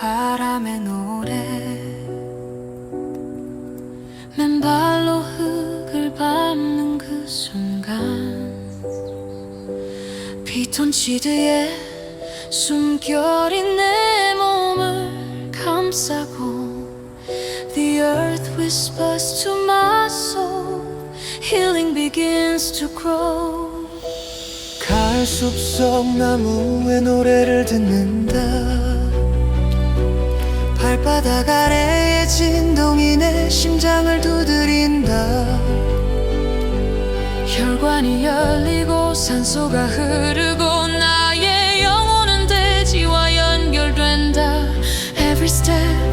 바람의 노래. 맨발로 흙을 밟는 그 순간 피톤치드의 숨결이 내 몸을 감싸고 The earth whispers to my soul. Healing begins to grow. 가을 숲속 나무의 노래를 듣는다 발바닥 아래의 진동이 내 심장을 두드린다. 혈관이 열리고 산소가 흐르고 나의 영혼은 대지와 연결된다. Every step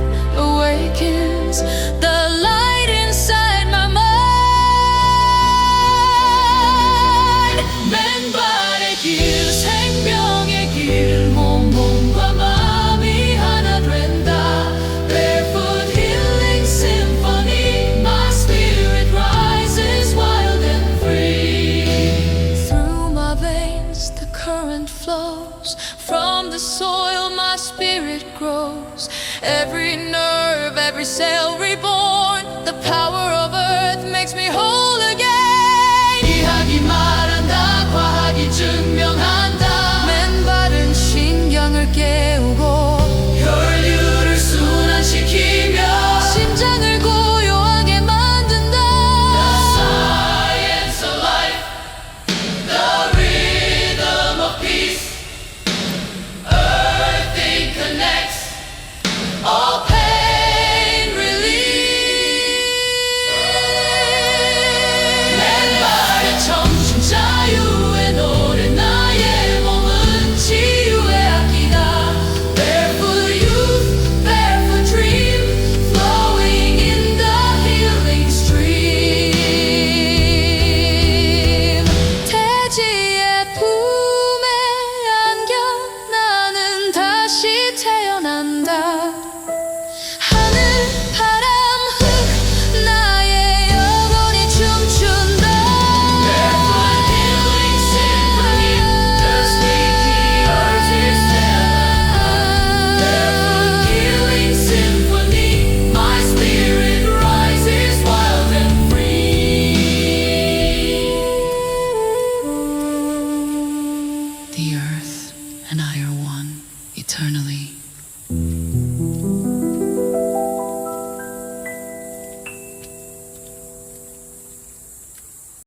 flows. From the soil my spirit grows. Every nerve, every cell reborn. The power